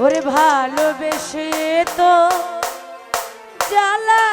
ওরে ভালোবেসে তো জ্বালা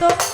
Santo.